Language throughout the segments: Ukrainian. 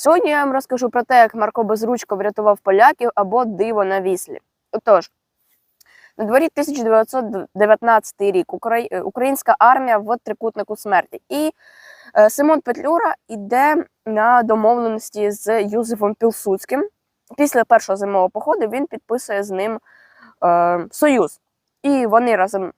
Сьогодні я вам розкажу про те, як Марко Безручко врятував поляків або диво на віслі. Отож, на дворі 1919 рік е, українська армія в трикутнику смерті. І е, Симон Петлюра йде на домовленості з Юзефом Пілсудським. Після першого зимового походу він підписує з ним е, союз. І вони разом,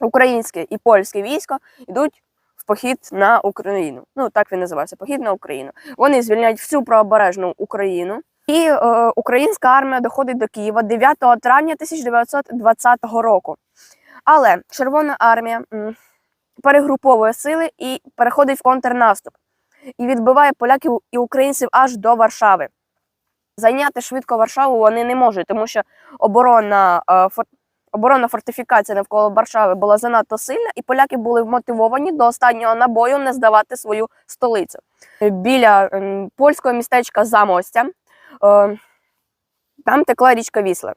українське і польське військо, йдуть похід на Україну. Ну, так він називався похід на Україну. Вони звільняють всю правобережну Україну. І е, українська армія доходить до Києва 9 травня 1920 року. Але Червона армія м, перегруповує сили і переходить в контрнаступ і відбиває поляків і українців аж до Варшави. Зайняти швидко Варшаву вони не можуть, тому що оборона, е, фор- оборонна фортифікація навколо Варшави була занадто сильна, і поляки були вмотивовані до останнього набою не здавати свою столицю. Біля ем, польського містечка Замостя е, там текла річка Вісла.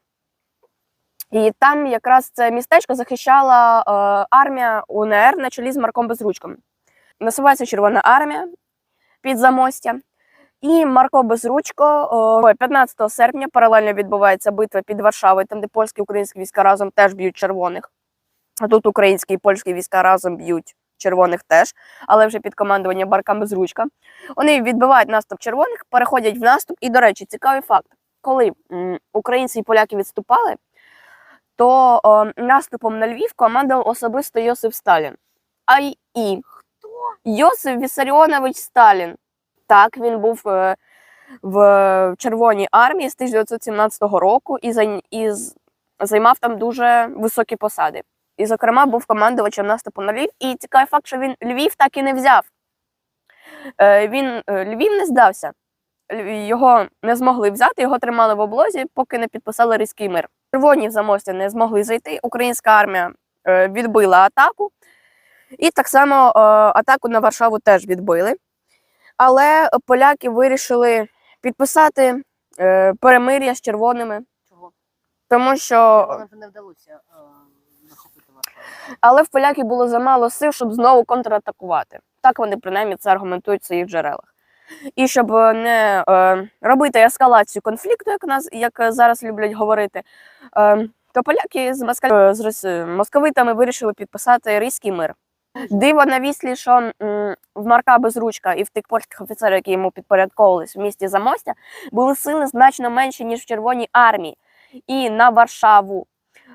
І там якраз це містечко захищала е, армія УНР на чолі з Марком Безручком. Насувається Червона армія під замостя. І Марко Безручко 15 серпня паралельно відбувається битва під Варшавою, там де польські і українські війська разом теж б'ють червоних. А тут українські і польські війська разом б'ють червоних теж, але вже під командуванням Барка Безручка. Вони відбивають наступ червоних, переходять в наступ. І, до речі, цікавий факт: коли українці і поляки відступали, то о, наступом на Львів командував особисто Йосиф Сталін. А й і Йосиф Вісаріонович Сталін. Так, він був е, в Червоній армії з 1917 року і, займав там дуже високі посади. І, зокрема, був командувачем наступу на Львів. І цікавий факт, що він Львів так і не взяв. Е, Він е, Львів не здався. Його не змогли взяти, його тримали в облозі, поки не підписали Ризький мир. Червоні в замості не змогли зайти. Українська армія відбила атаку. І так само атаку на Варшаву теж відбили. Але поляки вирішили підписати е, перемир'я з червоними, Чого? тому що Червоним не вдалося е, захопити Варшаву. але в поляків було замало сил, щоб знову контратакувати. Так вони принаймні це аргументують в своїх джерелах. І щоб е, не е, робити ескалацію конфлікту, як нас як зараз люблять говорити, е, то поляки з, москаль... з московитами вирішили підписати Ризький мир. Диво на віслі, що Марка Безручка і в тих польських офіцерів, які йому підпорядковувались в місті Замостя, були сили значно менші, ніж в Червоній армії. І на Варшаву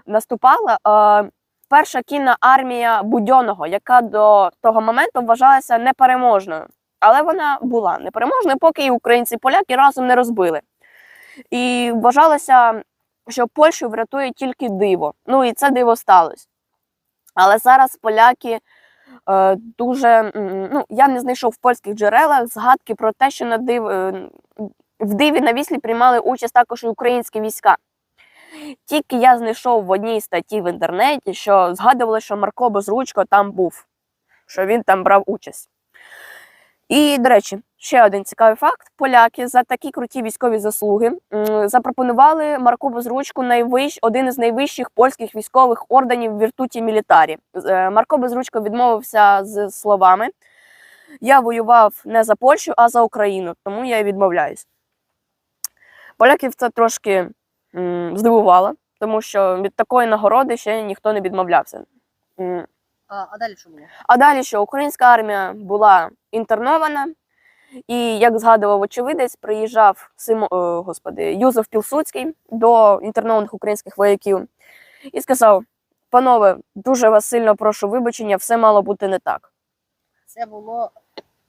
наступала е, перша кінна армія Будьоного, яка до того моменту вважалася непереможною. Але вона була непереможною, поки і українці і поляки разом не розбили. І вважалося, що Польщу врятує тільки диво. Ну і це диво сталося. Але зараз поляки дуже. Ну, я не знайшов в польських джерелах згадки про те, що на див, е, в диві на віслі приймали участь також і українські війська. Тільки я знайшов в одній статті в інтернеті, що згадували, що Марко Безручко там був, що він там брав участь. І, до речі, ще один цікавий факт: поляки за такі круті військові заслуги запропонували Марку Безручку найвищ, один із найвищих польських військових орденів в Віртуті Мілітарі. Е, Марко Безручко відмовився з словами: Я воював не за Польщу, а за Україну, тому я й відмовляюсь. Поляків це трошки здивувало, тому що від такої нагороди ще ніхто не відмовлявся. А, а далі що було? а далі що українська армія була інтернована, і як згадував очевидець, приїжджав Симо, е, господи, Юзеф Пілсудський до інтернованих українських вояків і сказав: Панове, дуже вас сильно прошу вибачення, все мало бути не так. Це було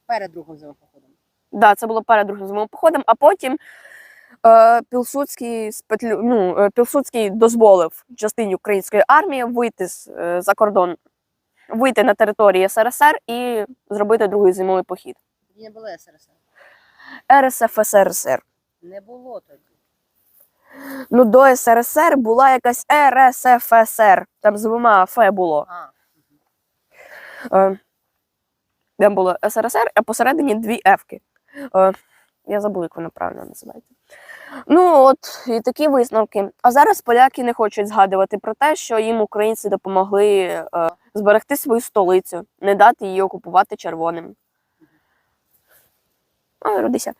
перед другим зимовим походом. Да, це було перед другим зимовим походом, а потім е, Пілсудський, спетлю, ну, е, Пілсудський дозволив частині української армії вийти з, за кордон, вийти на територію СРСР і зробити другий зимовий похід. Тоді не було СРСР. РСФСР. Не було тоді. Ну, до СРСР була якась РСФСР. Там з двома Ф було. А, Е, Там було СРСР, а посередині дві Фки. Е, я забула, як вона правильно називається. Ну, от і такі висновки. А зараз поляки не хочуть згадувати про те, що їм українці допомогли е, зберегти свою столицю, не дати її окупувати червоним. Ой, родися.